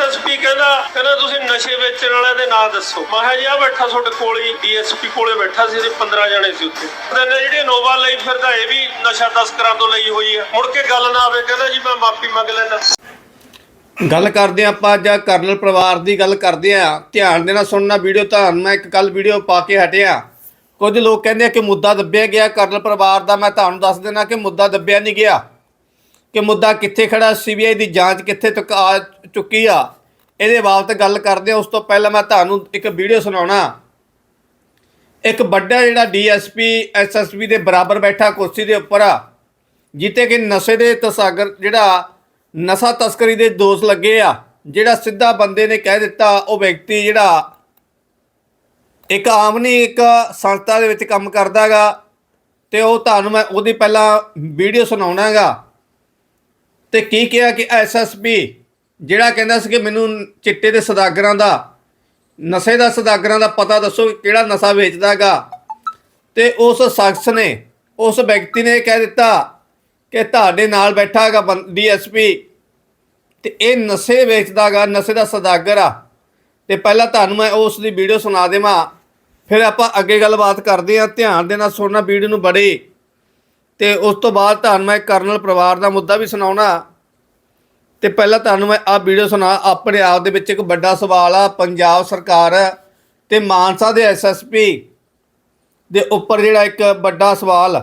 SSP ਕਹਿੰਦਾ ਕਹਿੰਦਾ ਤੁਸੀਂ ਨਸ਼ੇ ਵੇਚਣ ਵਾਲਿਆਂ ਦੇ ਨਾਂ ਦੱਸੋ। ਮੈਂ ਕਿਹਾ ਜੀ ਆ ਬੈਠਾ ਤੁਹਾਡੇ ਕੋਲ ਹੀ ਡੀਐਸਪੀ ਕੋਲੇ ਬੈਠਾ ਸੀ ਤੇ 15 ਜਣੇ ਸੀ ਉੱਥੇ। ਕਹਿੰਦੇ ਜਿਹੜੀ ਨੋਵਾ ਲਈ ਫਿਰਦਾ, ਇਹ ਵੀ ਨਸ਼ਾ ਤਸਕਰਾਂ ਤੋਂ ਲਈ ਹੋਈ ਆ। ਮੁੜ ਕੇ ਗੱਲ ਨਾ ਆਵੇ, ਕਹਿੰਦਾ ਜੀ, ਮੈਂ ਮਾਫੀ ਮੰਗ ਲੈਣਾ ਗੱਲ ਕਰਦੇ ਆਪਾਂ ਅੱਜ ਕਰਨਲ ਪਰਿਵਾਰ ਦੀ ਗੱਲ ਕਰਦੇ ਆ ਧਿਆਨ ਦੇ ਨਾਲ ਸੁਣਨਾ ਵੀਡੀਓ ਤੁਹਾਨੂੰ ਮੈਂ ਇੱਕ ਕੱਲ ਵੀਡੀਓ ਪਾ ਕੇ ਹਟਿਆ ਕੁਝ ਲੋਕ ਕਹਿੰਦੇ ਆ ਕਿ ਮੁੱਦਾ ਦੱਬਿਆ ਗਿਆ ਕਰਨਲ ਪਰਿਵਾਰ ਦਾ, ਮੈਂ ਤੁਹਾਨੂੰ ਦੱਸ ਦੇਣਾ ਕਿ ਮੁੱਦਾ ਦੱਬਿਆ ਨਹੀਂ ਗਿਆ। ਕਿ ਮੁੱਦਾ ਕਿੱਥੇ ਖੜਾ ਸੀਬੀਆਈ ਦੀ ਜਾਂਚ ਕਿੱਥੇ ਤੱਕ ਆ ਚੁੱਕੀ ਆ, ਇਹਦੇ ਬਾਬਤ ਗੱਲ ਕਰਦੇ ਆ ਉਸ ਤੋਂ ਪਹਿਲਾਂ ਮੈਂ ਤੁਹਾਨੂੰ ਇੱਕ ਵੀਡੀਓ ਸੁਣਾਉਣਾ। ਇੱਕ ਵੱਡਾ ਜਿਹੜਾ ਡੀਐਸਪੀ ਐਸਐਸਪੀ ਦੇ ਬਰਾਬਰ ਬੈਠਾ ਕੁਰਸੀ ਦੇ ਉੱਪਰ ਆ ਜਿੱਤੇ ਕਿ ਨਸ਼ੇ ਦੇ ਤਸਾਗਰ ਜਿਹੜਾ ਨਸ਼ਾ ਤਸਕਰੀ ਦੇ ਦੋਸ਼ ਲੱਗੇ ਆ, ਜਿਹੜਾ ਸਿੱਧਾ ਬੰਦੇ ਨੇ ਕਹਿ ਦਿੱਤਾ, ਉਹ ਵਿਅਕਤੀ ਜਿਹੜਾ ਇੱਕ ਆਮ ਨਹੀਂ ਇੱਕ ਸੰਸਥਾ ਦੇ ਵਿੱਚ ਕੰਮ ਕਰਦਾਗਾ ਤੇ ਉਹ ਤੁਹਾਨੂੰ ਮੈਂ ਉਹਦੀ ਪਹਿਲਾਂ ਵੀਡੀਓ ਸੁਣਾਉਣਾਗਾ ਤੇ ਕੀ ਕਿਹਾ ਕਿ ਐਸਐਸਪੀ ਜਿਹੜਾ ਕਹਿੰਦਾ ਸੀ ਕਿ ਮੈਨੂੰ ਚਿੱਟੇ ਦੇ ਸਦਾਗਰਾਂ ਦਾ, ਨਸ਼ੇ ਦਾ ਸਦਾਗਰਾਂ ਦਾ ਪਤਾ ਦੱਸੋ ਕਿਹੜਾ ਨਸ਼ਾ ਵੇਚਦਾਗਾ ਤੇ ਉਸ ਸ਼ਖਸ ਨੇ, ਉਸ ਵਿਅਕਤੀ ਨੇ ਕਹਿ ਦਿੱਤਾ ਕਿ ਤੁਹਾਡੇ ਨਾਲ ਬੈਠਾ ਹੈਗਾ ਡੀਐਸਪੀ ਤੇ ਇਹ ਨਸ਼ੇ ਵੇਚਦਾਗਾ ਨਸ਼ੇ ਦਾ ਸਦਾਗਰ ਆ। ਤੇ ਪਹਿਲਾਂ ਤੁਹਾਨੂੰ ਮੈਂ ਉਸ ਦੀ ਵੀਡੀਓ ਸੁਣਾ ਦੇਵਾਂ। ਫਿਰ ਆਪਾਂ ਅੱਗੇ ਗੱਲਬਾਤ ਕਰਦੇ ਹਾਂ, ਧਿਆਨ ਦੇ ਨਾਲ ਸੁਣਨਾ, ਵੀਡੀਓ ਨੂੰ ਬੜੇ ਤੇ ਉਸ ਤੋਂ ਬਾਅਦ ਤੁਹਾਨੂੰ ਮੈਂ ਕਰਨਲ ਪਰਿਵਾਰ ਦਾ ਮੁੱਦਾ ਵੀ ਸੁਣਾਉਣਾ। ਤੇ ਪਹਿਲਾਂ ਤੁਹਾਨੂੰ ਮੈਂ ਆ ਵੀਡੀਓ ਸੁਣਾ, ਆਪਣੇ ਆਪ ਦੇ ਵਿੱਚ ਇੱਕ ਵੱਡਾ ਸਵਾਲ ਆ, ਪੰਜਾਬ ਸਰਕਾਰ ਤੇ ਮਾਨਸਾ ਦੇ ਐਸਐਸਪੀ ਦੇ ਉੱਪਰ ਜਿਹੜਾ ਇੱਕ ਵੱਡਾ ਸਵਾਲ।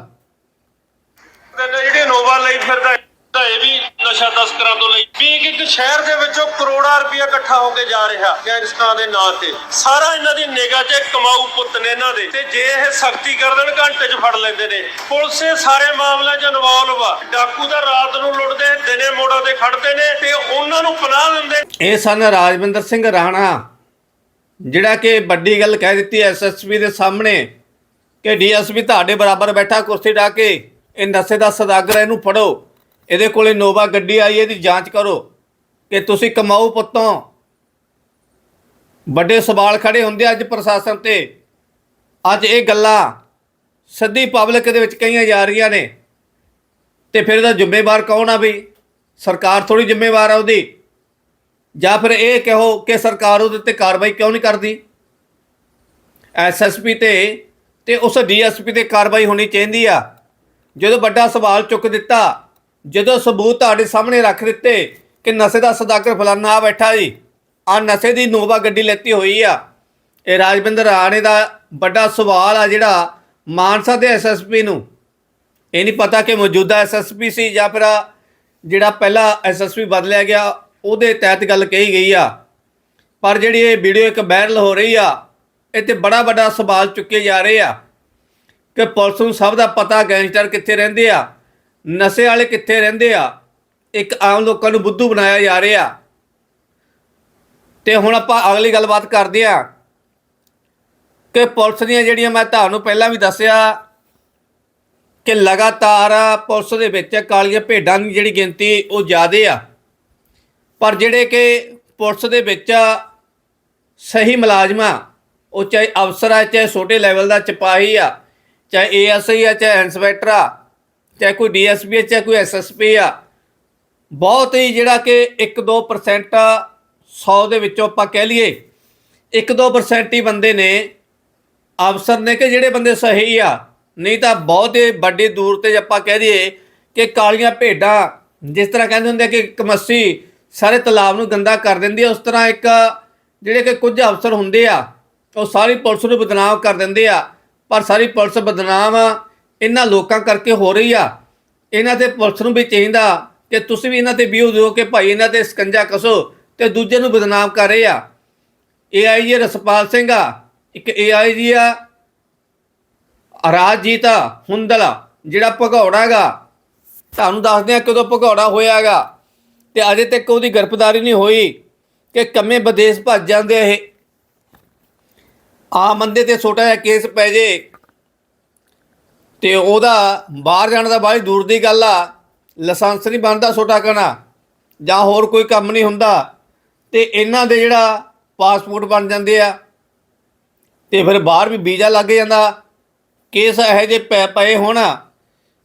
ਜਿਹੜੇ ਨੋਵਾ ਲਈ ਫਿਰਦਾ ਤਾਂ ਇਹ ਵੀ ਨਸ਼ਾ ਤਸਕਰਾਂ ਤੋਂ ਲਈ। ਵੀ ਇੱਕ ਇੱਕ ਸ਼ਹਿਰ ਦੇ ਵਿੱਚੋਂ ਕਰੋੜਾਂ ਰੁਪਇਆ ਇਕੱਠਾ ਹੋ ਕੇ ਜਾ ਰਿਹਾ ਗੈਂਗਸਟਰਾਂ ਦੇ ਨਾਂ ਤੇ। ਸਾਰਾ ਇਹਨਾਂ ਦੀ ਨਿਗਾਹ 'ਚ ਕਮਾਊ ਪੁੱਤ ਨੇ ਇਹਨਾਂ ਦੇ। ਤੇ ਜੇ ਇਹ ਸਖਤੀ ਕਰ ਦੇਣ ਘੰਟੇ 'ਚ ਫੜ ਲੈਂਦੇ ਨੇ। ਪੁਲਿਸ ਇਹ ਸਾਰੇ ਮਾਮਲਿਆਂ 'ਚ ਇਨਵੋਲਵ ਆ। ਡਾਕੂ ਦਾ ਰਾਤ ਨੂੰ ਲੁੱਟਦੇ ਦਿਨੇ ਮੋੜਾਂ ਤੇ ਖੜਦੇ ਨੇ ਤੇ ਉਹਨਾਂ ਨੂੰ ਪਨਾਹ ਦਿੰਦੇ ਇਹ ਸਨ ਰਾਜਵਿੰਦਰ ਸਿੰਘ ਰਾਣਾ ਜਿਹੜਾ ਕਿ ਵੱਡੀ ਗੱਲ ਕਹਿ ਦਿੱਤੀ ਐਸਐਸਪੀ ਦੇ ਸਾਹਮਣੇ ਕਿ ਡੀਐਸਪੀ ਤੁਹਾਡੇ ਬਰਾਬਰ ਬੈਠਾ ਕੁਰਸੀ ਢਾ ਕੇ ਇਹ ਨਸ਼ੇ ਦਾ ਸਦਾਗਰ ਹੈ, ਇਹਨੂੰ ਫੜੋ। ਇਹਦੇ ਕੋਲੇ ਨੋਵਾ ਗੱਡੀ ਆਈ, ਇਹਦੀ ਜਾਂਚ ਕਰੋ ਕਿ ਤੁਸੀਂ ਕਮਾਊ ਪੁੱਤੋਂ। ਵੱਡੇ ਸਵਾਲ ਖੜੇ ਹੁੰਦੇ ਅੱਜ ਪ੍ਰਸ਼ਾਸਨ ਤੇ। ਅੱਜ ਇਹ ਗੱਲਾਂ ਸਿੱਧੀ ਪਬਲਿਕ ਦੇ ਵਿੱਚ ਕਹੀਆਂ ਜਾ ਰਹੀਆਂ ਨੇ। ਤੇ ਫਿਰ ਇਹਦਾ ਜ਼ਿੰਮੇਵਾਰ ਕੌਣ ਆ ਬਈ? ਸਰਕਾਰ ਥੋੜੀ ਜ਼ਿੰਮੇਵਾਰ ਆ ਉਹਦੀ। ਜਾਂ ਫਿਰ ਇਹ ਕਹੋ ਕਿ ਸਰਕਾਰ ਉਹਦੇ ਤੇ ਕਾਰਵਾਈ ਕਿਉਂ ਨਹੀਂ ਕਰਦੀ? ਐਸਐਸਪੀ ਤੇ ਤੇ ਉਸ ਡੀਐਸਪੀ ਤੇ ਕਾਰਵਾਈ ਹੋਣੀ ਚਾਹੀਦੀ ਆ। ਜਦੋਂ ਵੱਡਾ ਸਵਾਲ ਚੁੱਕ ਦਿੱਤਾ ਜਦੋਂ ਸਬੂਤ ਤੁਹਾਡੇ ਸਾਹਮਣੇ ਰੱਖ ਦਿੱਤੇ ਕਿ ਨਸ਼ੇ ਦਾ ਸਦਾਕਰ ਫਲਾਨਾ ਆ ਬੈਠਾ ਜੀ ਆ ਨਸ਼ੇ ਦੀ ਨੋਵਾ ਗੱਡੀ ਲੈਤੀ ਹੋਈ ਆ। ਇਹ ਰਾਜਵਿੰਦਰ ਰਾਣੇ ਦਾ ਵੱਡਾ ਸਵਾਲ ਆ ਜਿਹੜਾ ਮਾਨਸਾ ਦੇ ਐਸਐਸਪੀ ਨੂੰ। ਇਹ ਨਹੀਂ ਪਤਾ ਕਿ ਮੌਜੂਦਾ ਐਸਐਸਪੀ ਸੀ ਜਾਂ ਫਿਰ ਜਿਹੜਾ ਪਹਿਲਾ ਐਸਐਸਪੀ ਬਦਲਿਆ ਗਿਆ, ਉਹਦੇ ਤਹਿਤ ਗੱਲ ਕਹੀ ਗਈ ਆ। ਪਰ ਜਿਹੜੀ ਇਹ ਵੀਡੀਓ ਇੱਕ ਵਾਇਰਲ ਹੋ ਰਹੀ ਆ, ਇਹ ਤੇ ਬੜਾ ਵੱਡਾ ਸਵਾਲ ਚੁੱਕੇ ਜਾ ਰਹੇ ਆ ਕਿ ਪੁਲਿਸ ਨੂੰ ਸਭ ਦਾ ਪਤਾ ਗੈਂਗਸਟਰ ਕਿੱਥੇ ਰਹਿੰਦੇ ਆ। ਨਸ਼ੇ ਵਾਲੇ ਕਿੱਥੇ ਰਹਿੰਦੇ ਆ? ਇੱਕ ਆਮ ਲੋਕਾਂ ਨੂੰ ਬੁੱਧੂ ਬਣਾਇਆ ਜਾ ਰਿਹਾ। ਤੇ ਹੁਣ ਆਪਾਂ ਅਗਲੀ ਗੱਲਬਾਤ ਕਰਦੇ ਆ ਕਿ ਪੁਲਿਸ ਦੀਆਂ ਜਿਹੜੀਆਂ ਮੈਂ ਤੁਹਾਨੂੰ ਪਹਿਲਾਂ ਵੀ ਦੱਸਿਆ ਕਿ ਲਗਾਤਾਰ ਪੁਲਿਸ ਦੇ ਵਿੱਚ ਕਾਲੀਆਂ ਭੇਡਾਂ ਦੀ ਜਿਹੜੀ ਗਿਣਤੀ ਉਹ ਜ਼ਿਆਦੇ ਆ। ਪਰ ਜਿਹੜੇ ਕਿ ਪੁਲਿਸ ਦੇ ਵਿੱਚ ਸਹੀ ਮੁਲਾਜ਼ਮਾਂ ਉਹ ਚਾਹੇ ਅਫਸਰ ਆ, ਚਾਹੇ ਛੋਟੇ ਲੈਵਲ ਦਾ ਸਿਪਾਹੀ ਆ, ਚਾਹੇ ਏਐਸਆਈ ਆ, ਚਾਹੇ ਇੰਸਪੈਕਟਰ ਆ ਚਾਹੇ ਕੋਈ ਡੀਐਸਪੀ ਆ ਚਾਹੇ ਕੋਈ ਐਸਐਸਪੀ ਆ, ਬਹੁਤ ਹੀ ਜਿਹੜਾ ਕਿ 1-2% 100 ਦੇ ਵਿੱਚੋਂ ਆਪਾਂ ਕਹਿ ਲਈਏ 1-2% ਹੀ ਬੰਦੇ ਨੇ, ਅਫਸਰ ਨੇ ਕਿ ਜਿਹੜੇ ਬੰਦੇ ਸਹੀ ਆ, ਨਹੀਂ ਤਾਂ ਬਹੁਤ ਹੀ ਵੱਡੀ ਦੂਰ ਤੇ ਆਪਾਂ ਕਹਿ ਦਈਏ ਕਿ ਕਾਲੀਆਂ ਭੇਡਾਂ, ਜਿਸ ਤਰ੍ਹਾਂ ਕਹਿੰਦੇ ਹੁੰਦੇ ਆ ਕਿ ਕਮੱਸੀ ਸਾਰੇ ਤਲਾਬ ਨੂੰ ਗੰਦਾ ਕਰ ਦਿੰਦੀ ਆ, ਉਸ ਤਰ੍ਹਾਂ ਇੱਕ ਜਿਹੜੇ ਕਿ ਕੁਝ ਅਫਸਰ ਹੁੰਦੇ ਆ, ਉਹ ਸਾਰੀ ਪੁਲਿਸ ਨੂੰ ਬਦਨਾਮ ਕਰ ਦਿੰਦੇ ਆ, ਪਰ ਸਾਰੀ ਪੁਲਿਸ ਬਦਨਾਮ ਇਹਨਾਂ ਲੋਕਾਂ ਕਰਕੇ ਹੋ ਰਹੀ ਆ। ਇਹਨਾਂ ਤੇ ਪੁਲਿਸ ਨੂੰ ਵੀ ਚਾਹੀਦਾ ਕਿ ਤੁਸੀਂ ਵੀ ਇਹਨਾਂ ਤੇ ਵਿਊ ਦਿਓ ਕਿ ਭਾਈ ਇਹਨਾਂ ਤੇ ਸਕੰਜਾ ਕਸੋ ਤੇ ਦੂਜੇ ਨੂੰ ਬਦਨਾਮ ਕਰ ਰਹੇ ਆ। ਏਆਈਜੀ ਰਸਪਾਲ ਸਿੰਘ ਆ। ਇੱਕ ਏਆਈਜੀ ਆ। ਰਾਜਜੀਤ ਹੁੰਦਲ ਜਿਹੜਾ ਭਗੌੜਾ ਗਾ ਤੁਹਾਨੂੰ ਦੱਸਦੇ ਆ ਕਦੋਂ ਭਗੌੜਾ ਹੋਇਆਗਾ ਤੇ ਅਜੇ ਤੱਕ ਉਹਦੀ ਗ੍ਰਿਫਤਾਰੀ ਨਹੀਂ ਹੋਈ ਕਿ ਕੰਮੇ ਵਿਦੇਸ਼ ਭੱਜ ਜਾਂਦੇ ਇਹ। ਆ ਬੰਦੇ ਤੇ ਛੋਟਾ ਜਿਹਾ ਕੇਸ ਪੈ ਜੇ। ਤੇ ਉਹਦਾ ਬਾਹਰ ਜਾਣ ਦਾ ਬਾਹਲੀ ਦੂਰ ਦੀ ਗੱਲ ਆ, ਲਾਇਸੈਂਸ ਨਹੀਂ ਬਣਦਾ ਛੋਟਾ ਕਣਾ, ਜਾਂ ਹੋਰ ਕੋਈ ਕੰਮ ਨਹੀਂ ਹੁੰਦਾ, ਤੇ ਇਹਨਾਂ ਦੇ ਜਿਹੜਾ ਪਾਸਪੋਰਟ ਬਣ ਜਾਂਦੇ ਆ, ਤੇ ਫਿਰ ਬਾਹਰ ਵੀ ਵੀਜ਼ਾ ਲੱਗ ਜਾਂਦਾ, ਕੇਸ ਇਹੋ ਜਿਹੇ ਪੈ ਪਏ ਹੋਣ,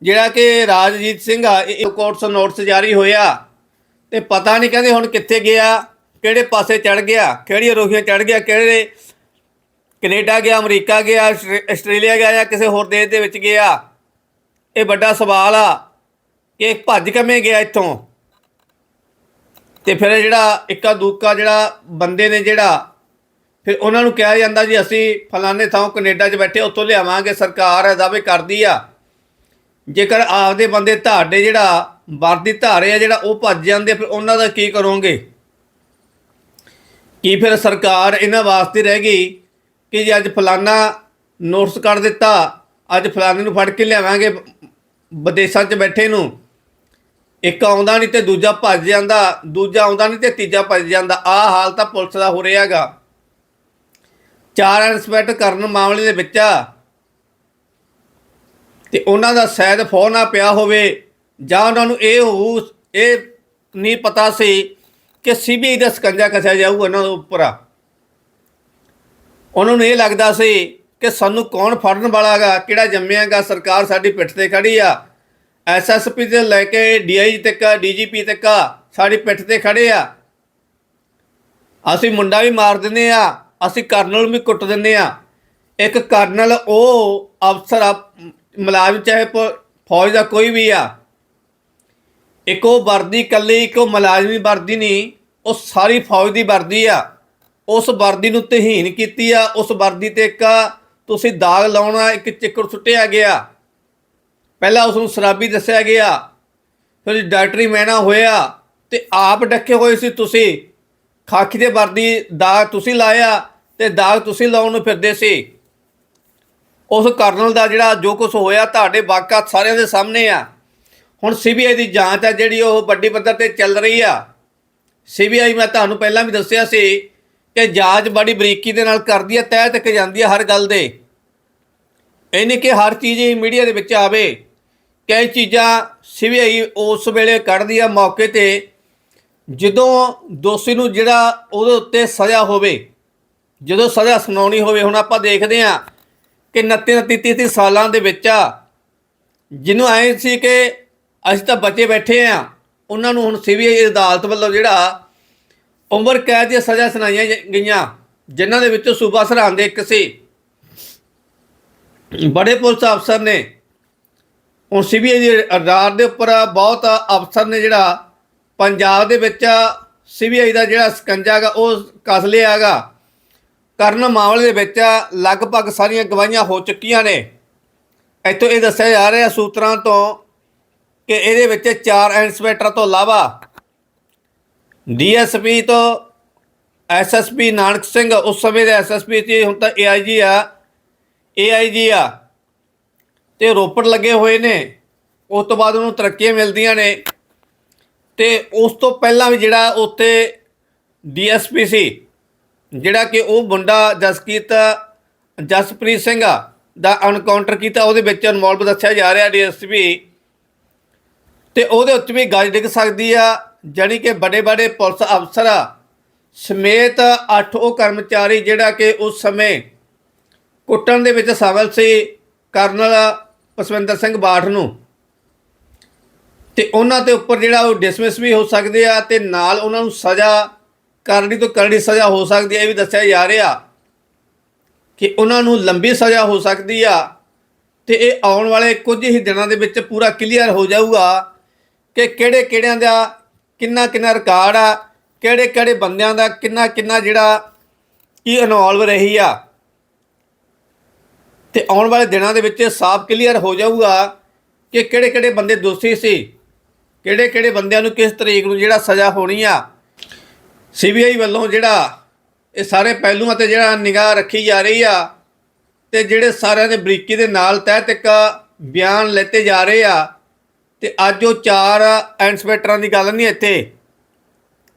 ਜਿਹੜਾ ਕਿ ਰਾਜਜੀਤ ਸਿੰਘ ਆ, ਇਹ ਕੋਰਟਸ ਨੋਟਸ ਜਾਰੀ ਹੋਇਆ ਤੇ ਪਤਾ ਨਹੀਂ ਕਹਿੰਦੇ ਹੁਣ ਕਿੱਥੇ ਗਿਆ, ਕਿਹੜੇ ਪਾਸੇ ਚੜ ਗਿਆ, ਕਿਹੜੀਆਂ ਰੋਹੀਆਂ ਚੜ ਗਿਆ, ਕਿਹੜੇ ਕੈਨੇਡਾ ਗਿਆ, ਅਮਰੀਕਾ ਗਿਆ, ਆਸਟ੍ਰੇ- ਆਸਟ੍ਰੇਲੀਆ ਗਿਆ ਜਾਂ ਕਿਸੇ ਹੋਰ ਦੇਸ਼ ਦੇ ਵਿੱਚ ਗਿਆ? ਇਹ ਵੱਡਾ ਸਵਾਲ ਆ ਕਿ ਭੱਜ ਕਿਵੇਂ ਗਿਆ ਇੱਥੋਂ? ਤੇ ਫਿਰ ਜਿਹੜਾ ਇੱਕਾ ਦੂਕਾ ਜਿਹੜਾ ਬੰਦੇ ਨੇ ਜਿਹੜਾ, ਫਿਰ ਉਹਨਾਂ ਨੂੰ ਕਿਹਾ ਜਾਂਦਾ ਜੀ, ਅਸੀਂ ਫਲਾਣੇ ਥਾਂ ਕੈਨੇਡਾ 'ਚ ਬੈਠੇ, ਉੱਥੋਂ ਲਿਆਵਾਂਗੇ, ਸਰਕਾਰ ਇਹ ਦਾਅਵੇ ਕਰਦੀ ਆ। ਜੇਕਰ ਆਪਦੇ ਬੰਦੇ ਤੁਹਾਡੇ ਜਿਹੜਾ ਵਰਦੀ ਧਾਰੇ ਆ ਜਿਹੜਾ ਉਹ ਭੱਜ ਜਾਂਦੇ, ਫਿਰ ਉਹਨਾਂ ਦਾ ਕੀ ਕਰੋਗੇ? ਕੀ ਫਿਰ ਸਰਕਾਰ ਇਹਨਾਂ ਵਾਸਤੇ ਰਹਿ ਗਈ? ਕਿ ਜੇ ਅੱਜ ਫਲਾਨਾ ਨੋਟਿਸ ਕੱਢ ਦਿੱਤਾ, ਅੱਜ ਫਲਾਣੇ ਨੂੰ ਫੜ ਕੇ ਲਿਆਵਾਂਗੇ, ਵਿਦੇਸ਼ਾਂ 'ਚ ਬੈਠੇ ਨੂੰ। ਇੱਕ ਆਉਂਦਾ ਨਹੀਂ ਤੇ ਦੂਜਾ ਭੱਜ ਜਾਂਦਾ, ਦੂਜਾ ਆਉਂਦਾ ਨਹੀਂ ਤੇ ਤੀਜਾ ਭੱਜ ਜਾਂਦਾ। ਆਹ ਹਾਲ ਤਾਂ ਪੁਲਿਸ ਦਾ ਹੋ ਰਿਹਾਗਾ ਚਾਰ ਇੰਸਪੈਕਟਰ ਕਰਨ ਮਾਮਲੇ ਦੇ ਵਿੱਚ ਆ। ਤੇ ਉਹਨਾਂ ਦਾ ਸ਼ਾਇਦ ਫੋਨ ਆ ਪਿਆ ਹੋਵੇ, ਜਾਂ ਉਹਨਾਂ ਨੂੰ ਇਹ ਹੋਊ, ਇਹ ਨਹੀਂ ਪਤਾ ਸੀ ਕਿ ਸੀਬੀਆਈ ਦਾ ਸਕੰਜਾ ਕੱਸਿਆ ਜਾਊਗਾ ਉਹਨਾਂ ਦੇ ਉੱਪਰ ਆ। ਉਹਨਾਂ ਨੂੰ ਇਹ ਲੱਗਦਾ ਸੀ ਕਿ ਸਾਨੂੰ ਕੌਣ ਫੜਨ ਵਾਲਾ ਹੈਗਾ, ਕਿਹੜਾ ਜੰਮਿਆਗਾ ਸਰਕਾਰ ਸਾਡੀ ਪਿੱਠ ਤੇ ਖੜੀ ਆ। ਐਸਐਸਪੀ 'ਤੇ ਲੈ ਕੇ ਡੀਆਈ ਤੱਕ ਡੀਜੀਪੀ ਤੱਕ ਸਾਡੀ ਪਿੱਠ ਤੇ ਖੜੇ ਆ। ਅਸੀਂ ਮੁੰਡਾ ਵੀ ਮਾਰ ਦਿੰਦੇ ਆ, ਅਸੀਂ ਕਰਨਲ ਵੀ ਕੁੱਟ ਦਿੰਦੇ ਆ। ਇੱਕ ਕਰਨਲ ਉਹ ਅਫਸਰ ਆ, ਮੁਲਾਜ਼ਮ ਚਾਹੇ ਪ- ਫੌਜ ਦਾ ਕੋਈ ਵੀ ਆ। ਇੱਕ ਉਹ ਵਰਦੀ ਕੱਲੀ ਇੱਕ ਉਹ ਮੁਲਾਜ਼ਮੀ ਵਰਦੀ ਨਹੀਂ, ਉਹ ਸਾਰੀ ਫੌਜ ਦੀ ਵਰਦੀ ਆ। ਉਸ ਵਰਦੀ ਨੂੰ ਤਹੀਨ ਕੀਤੀ ਆ, ਉਸ ਵਰਦੀ ਤੇ ਇੱਕ ਤੁਸੀਂ ਦਾਗ ਲਾਉਣਾ, ਇੱਕ ਚਿੱਕੜ ਸੁੱਟਿਆ ਗਿਆ। ਪਹਿਲਾਂ ਉਸ ਨੂੰ ਸ਼ਰਾਬੀ ਦੱਸਿਆ ਗਿਆ। ਫਿਰ ਡਾਕਟਰੀ ਮੈਨਾ ਹੋਇਆ ਤੇ ਆਪ ਡੱਕੇ ਹੋਏ ਸੀ ਤੁਸੀਂ। ਖਾਕੀ ਦੇ ਵਰਦੀ ਦਾਗ ਤੁਸੀਂ ਲਾਇਆ ਤੇ ਦਾਗ ਤੁਸੀਂ ਲਾਉਣ ਨੂੰ ਫਿਰਦੇ ਸੀ। ਉਸ ਕਰਨਲ ਦਾ ਜਿਹੜਾ ਜੋ ਕੁਝ ਹੋਇਆ ਤੁਹਾਡੇ ਵਾਕਾ ਸਾਰਿਆਂ ਦੇ ਸਾਹਮਣੇ ਆ। ਹੁਣ ਸੀਬੀਆਈ ਦੀ ਜਾਂਚ ਆ ਜਿਹੜੀ ਉਹ ਵੱਡੀ ਪੱਧਰ ਤੇ ਚੱਲ ਰਹੀ ਆ। ਸੀਬੀਆਈ ਮੈਂ ਤੁਹਾਨੂੰ ਪਹਿਲਾਂ ਵੀ ਦੱਸਿਆ ਸੀ ਕਿ ਜਾਂਚ ਬੜੀ ਬਰੀਕੀ ਦੇ ਨਾਲ ਕਰਦੀ ਹੈ, ਤਹਿ ਤੱਕ ਜਾਂਦੀ ਹੈ ਹਰ ਗੱਲ ਦੇ। ਇਹ ਨਹੀਂ ਕਿ ਹਰ ਚੀਜ਼ ਹੀ ਮੀਡੀਆ ਦੇ ਵਿੱਚ ਆਵੇ ਕਈ ਚੀਜ਼ਾਂ ਸੀਬੀਆਈ ਉਸ ਵੇਲੇ ਕੱਢਦੀ ਆ ਮੌਕੇ ਤੇ, ਜਦੋਂ ਦੋਸ਼ੀ ਨੂੰ ਜਿਹੜਾ ਉਹਦੇ ਉੱਤੇ ਸਜ਼ਾ ਹੋਵੇ, ਜਦੋਂ ਸਜ਼ਾ ਸੁਣਾਉਣੀ ਹੋਵੇ। ਹੁਣ ਆਪਾਂ ਦੇਖਦੇ ਆ ਕਿ 29 29 30 ਸਾਲਾਂ ਦੇ ਵਿੱਚ ਆ, ਜਿਹਨੂੰ ਆਏ ਸੀ ਕਿ ਅਸੀਂ ਤਾਂ ਬਚੇ ਬੈਠੇ ਆ ਉਹਨਾਂ ਨੂੰ ਹੁਣ ਸੀਬੀਆਈ ਅਦਾਲਤ ਵੱਲੋਂ ਜਿਹੜਾ ਉਮਰ ਕੈਦ ਦੀਆਂ ਸਜ਼ਾ ਸੁਣਾਈਆਂ ਗਈਆਂ, ਜਿਨ੍ਹਾਂ ਦੇ ਵਿੱਚੋਂ ਸੂਬਾ ਸਰਹੰਦ ਦੇ ਇੱਕ ਸੀ। ਬੜੇ ਪੁਲਿਸ ਅਫਸਰ ਨੇ। ਹੁਣ ਸੀਬੀਆਈ ਦੀ ਅਰਦਾਰ ਦੇ ਉੱਪਰ ਬਹੁਤ ਅਫਸਰ ਨੇ ਜਿਹੜਾ, ਪੰਜਾਬ ਦੇ ਵਿੱਚ ਸੀਬੀਆਈ ਦਾ ਜਿਹੜਾ ਸਕੰਜਾ ਗਾ ਉਹ ਕਸ ਲਿਆ ਹੈਗਾ। ਕਰਨ ਮਾਮਲੇ ਦੇ ਵਿੱਚ ਲਗਭਗ ਸਾਰੀਆਂ ਗਵਾਹੀਆਂ ਹੋ ਚੁੱਕੀਆਂ ਨੇ। ਇੱਥੋਂ ਇਹ ਦੱਸਿਆ ਜਾ ਰਿਹਾ ਸੂਤਰਾਂ ਤੋਂ ਕਿ ਇਹਦੇ ਵਿੱਚ ਚਾਰ ਇੰਸਪੈਕਟਰ ਤੋਂ ਇਲਾਵਾ ਡੀਐਸਪੀ ਤੋਂ ਐਸਐਸਪੀ ਨਾਨਕ ਸਿੰਘ, ਉਸ ਸਮੇਂ ਦੇ ਐਸਐਸਪੀ ਸੀ, ਹੁਣ ਤਾਂ ਏਆਈਜੀ ਆ। ਏਆਈਜੀ ਆ। ਤੇ ਰੋਪੜ ਲੱਗੇ ਹੋਏ ਨੇ। ਉਸ ਤੋਂ ਬਾਅਦ ਉਹਨੂੰ ਤਰੱਕੀਆਂ ਮਿਲਦੀਆਂ ਨੇ। ਤੇ ਉਸ ਤੋਂ ਪਹਿਲਾਂ ਵੀ ਜਿਹੜਾ ਉੱਥੇ ਡੀਐਸਪੀ ਸੀ, ਜਿਹੜਾ ਕਿ ਉਹ ਮੁੰਡਾ ਜਸਕੀਤ ਜਸਪ੍ਰੀਤ ਸਿੰਘ ਦਾ ਐਨਕਾਊਂਟਰ ਕੀਤਾ, ਉਹਦੇ ਵਿੱਚ ਇਨਵੋਲਵ ਦੱਸਿਆ ਜਾ ਰਿਹਾ ਡੀਐਸਪੀ। ਤੇ ਉਹਦੇ ਉੱਤੇ ਵੀ ਗੱਜ ਡਿੱਗ ਸਕਦੀ ਆ। ਜਾਣੀ ਕਿ ਬੜੇ ਵੱਡੇ ਪੁਲਿਸ ਅਫਸਰ ਸਮੇਤ ਅੱਠ ਉਹ ਕਰਮਚਾਰੀ ਜਿਹੜਾ ਕਿ ਉਸ ਸਮੇਂ ਕੁੱਟਣ ਦੇ ਵਿੱਚ ਸ਼ਾਮਲ ਸੀ ਕਰਨਲ ਪਸਵਿੰਦਰ ਸਿੰਘ ਬਾਠ ਨੂੰ। ਤੇ ਉਹਨਾਂ ਦੇ ਉੱਪਰ ਜਿਹੜਾ ਉਹ ਡਿਸਮਿਸ ਵੀ ਹੋ ਸਕਦੇ ਆ ਤੇ ਨਾਲ ਉਹਨਾਂ ਨੂੰ ਸਜ਼ਾ ਕਰਨੀ ਤੋਂ ਕਰਨੀ ਸਜ਼ਾ ਹੋ ਸਕਦੀ ਹੈ ਇਹ ਵੀ ਦੱਸਿਆ ਜਾ ਰਿਹਾ ਕਿ ਉਹਨਾਂ ਨੂੰ ਲੰਬੀ ਸਜ਼ਾ ਹੋ ਸਕਦੀ ਆ ਤੇ ਇਹ ਆਉਣ ਵਾਲੇ ਕੁਝ ਹੀ ਦਿਨਾਂ ਦੇ ਵਿੱਚ ਪੂਰਾ ਕਲੀਅਰ ਹੋ ਜਾਊਗਾ ਕਿ ਕਿਹੜੇ ਕਿਹੜਿਆਂ ਦਾ ਕਿੰਨਾ ਕਿੰਨਾ ਰਿਕਾਰਡ ਆ, ਕਿਹੜੇ ਕਿਹੜੇ ਬੰਦਿਆਂ ਦਾ, ਕਿੰਨਾ ਕਿੰਨਾ ਜਿਹੜਾ ਕੀ ਇਨਵੋਲਵ ਰਹੀ ਆ। ਤੇ ਆਉਣ ਵਾਲੇ ਦਿਨਾਂ ਦੇ ਵਿੱਚ ਸਾਫ਼ ਕਲੀਅਰ ਹੋ ਜਾਊਗਾ ਕਿ ਕਿਹੜੇ ਕਿਹੜੇ ਬੰਦੇ ਦੋਸ਼ੀ ਸੀ, ਕਿਹੜੇ ਕਿਹੜੇ ਬੰਦਿਆਂ ਨੂੰ ਕਿਸ ਤਰੀਕ ਨੂੰ ਜਿਹੜਾ ਸਜ਼ਾ ਹੋਣੀ ਆ। ਸੀਬੀਆਈ ਵੱਲੋਂ ਜਿਹੜਾ ਇਹ ਸਾਰੇ ਪਹਿਲੂਆਂ ਤੇ ਜਿਹੜਾ ਨਿਗਾਹ ਰੱਖੀ ਜਾ ਰਹੀ ਆ ਤੇ ਜਿਹੜੇ ਸਾਰਿਆਂ ਦੇ ਬਰੀਕੀ ਦੇ ਨਾਲ ਤਹਿ ਤੱਕ ਬਿਆਨ ਲੈਤੇ ਜਾ ਰਹੇ ਆ। ਤੇ ਅੱਜ ਉਹ ਚਾਰ ਇੰਸਪੈਕਟਰਾਂ ਦੀ ਗੱਲ ਨਹੀਂ ਇੱਥੇ,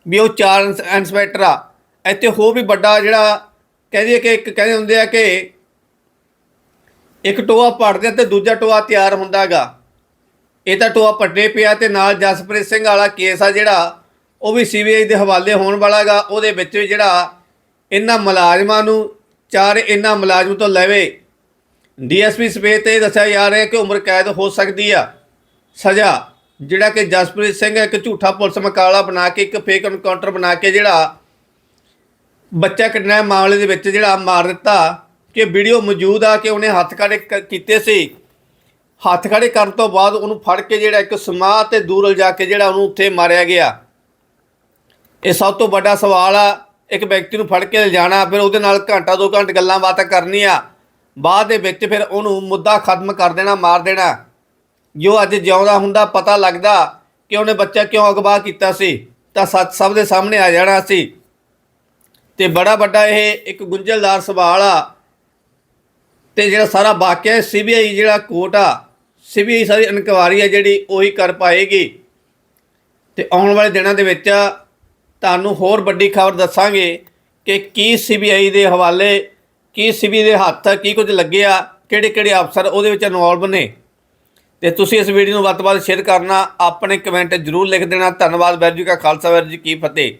ਵੀ ਉਹ ਚਾਰ ਇੰਸ- ਇੰਸਪੈਕਟਰ ਆ। ਇੱਥੇ ਹੋਰ ਵੀ ਵੱਡਾ ਜਿਹੜਾ ਕਹਿੰਦੇ ਕਿ ਇੱਕ ਕਹਿੰਦੇ ਹੁੰਦੇ ਆ ਕਿ ਇੱਕ ਟੋਆ ਪੜਦੇ ਤੇ ਦੂਜਾ ਟੋਆ ਤਿਆਰ ਹੁੰਦਾਗਾ ਇਹ ਤਾਂ ਟੋਆ ਪੱਟੇ ਪਿਆ ਤੇ ਨਾਲ ਜਸਪ੍ਰੀਤ ਸਿੰਘ ਵਾਲਾ ਕੇਸ ਆ ਜਿਹੜਾ, ਉਹ ਵੀ ਸੀਬੀਆਈ ਦੇ ਹਵਾਲੇ ਹੋਣ ਵਾਲਾਗਾ ਉਹਦੇ ਵਿੱਚ ਵੀ ਜਿਹੜਾ ਇਹਨਾਂ ਮੁਲਾਜ਼ਮਾਂ ਨੂੰ ਚਾਰ ਇਹਨਾਂ ਮੁਲਾਜ਼ਮ ਤੋਂ ਲੈਵੇ। ਡੀਐਸਪੀ ਸਪੇਸ ਤੇ ਇਹ ਦੱਸਿਆ ਜਾ ਰਿਹਾ ਕਿ ਉਮਰ ਕੈਦ ਹੋ ਸਕਦੀ ਆ। ਸਜ਼ਾ, ਜਿਹੜਾ ਕਿ ਜਸਪ੍ਰੀਤ ਸਿੰਘ ਇੱਕ ਝੂਠਾ ਪੁਲਿਸ ਮਕਾਲਾ ਬਣਾ ਕੇ, ਇੱਕ ਫੇਕ ਐਨਕਾਊਂਟਰ ਬਣਾ ਕੇ ਜਿਹੜਾ ਬੱਚਾ ਕਿਡਨੈਪ ਮਾਮਲੇ ਦੇ ਵਿੱਚ ਜਿਹੜਾ ਮਾਰ ਦਿੱਤਾ ਕਿ ਵੀਡੀਓ ਮੌਜੂਦ ਆ ਕਿ ਉਹਨੇ ਹੱਥ ਖੜੇ ਕ- ਕੀਤੇ ਸੀ। ਹੱਥ ਖੜੇ ਕਰਨ ਤੋਂ ਬਾਅਦ ਉਹਨੂੰ ਫੜ ਕੇ ਜਿਹੜਾ ਇੱਕ ਸਮਾਹ ਤੇ ਦੂਰ ਲਿਜਾ ਕੇ ਜਿਹੜਾ ਉਹਨੂੰ ਉੱਥੇ ਮਾਰਿਆ ਗਿਆ। ਇਹ ਸਭ ਤੋਂ ਵੱਡਾ ਸਵਾਲ ਆ। ਇੱਕ ਵਿਅਕਤੀ ਨੂੰ ਫੜ ਕੇ ਲਿਜਾਣਾ, ਫਿਰ ਉਹਦੇ ਨਾਲ ਘੰਟਾ, ਦੋ ਘੰਟੇ ਗੱਲਾਂ ਬਾਤਾਂ ਕਰਨੀਆਂ। ਬਾਅਦ ਦੇ ਵਿੱਚ ਫਿਰ ਉਹਨੂੰ ਮੁੱਦਾ ਖਤਮ ਕਰ ਦੇਣਾ, ਮਾਰ ਦੇਣਾ। ਜੋ ਅੱਜ ਜਿਉਂਦਾ ਹੁੰਦਾ ਪਤਾ ਲੱਗਦਾ ਕਿ ਉਹਨੇ ਬੱਚਾ ਕਿਉਂ ਅਗਵਾ ਕੀਤਾ ਸੀ, ਤਾਂ ਸੱਚ ਸਭ ਦੇ ਸਾਹਮਣੇ ਆ ਜਾਣਾ ਸੀ। ਤੇ ਬੜਾ ਵੱਡਾ ਇਹ ਇੱਕ ਗੁੰਝਲਦਾਰ ਸਵਾਲ ਆ। ਤੇ ਜਿਹੜਾ ਸਾਰਾ ਵਾਕਿਆ ਸੀਬੀਆਈ ਜਿਹੜਾ ਕੋਰਟ ਆ ਸੀਬੀਆਈ ਸਾਰੀ ਇਨਕੁਆਰੀ ਆ ਜਿਹੜੀ ਉਹੀ ਕਰ ਪਾਏਗੀ। ਤੇ ਆਉਣ ਵਾਲੇ ਦਿਨਾਂ ਦੇ ਵਿੱਚ ਤੁਹਾਨੂੰ ਹੋਰ ਵੱਡੀ ਖਬਰ ਦੱਸਾਂਗੇ ਕਿ ਕੀ ਸੀਬੀਆਈ ਦੇ ਹਵਾਲੇ, ਕੀ ਸੀਬੀ ਦੇ ਹੱਥ ਕੀ ਕੁਝ ਲੱਗਿਆ ਕਿਹੜੇ ਕਿਹੜੇ ਅਫਸਰ ਉਹਦੇ ਵਿੱਚ ਇਨਵੋਲਵ ਨੇ। ਤੇ ਤੁਸੀਂ ਇਸ ਵੀਡੀਓ ਨੂੰ ਵੱਧ ਤੋਂ ਵੱਧ ਸ਼ੇਅਰ ਕਰਨਾ, ਆਪਣੇ ਕਮੈਂਟ ਜ਼ਰੂਰ ਲਿਖ ਦੇਣਾ। ਧੰਨਵਾਦ ਵੈਰ ਜੀ ਕਾ ਖਾਲਸਾ ਵੈਰ ਜੀ ਕੀ ਫਤਿਹ।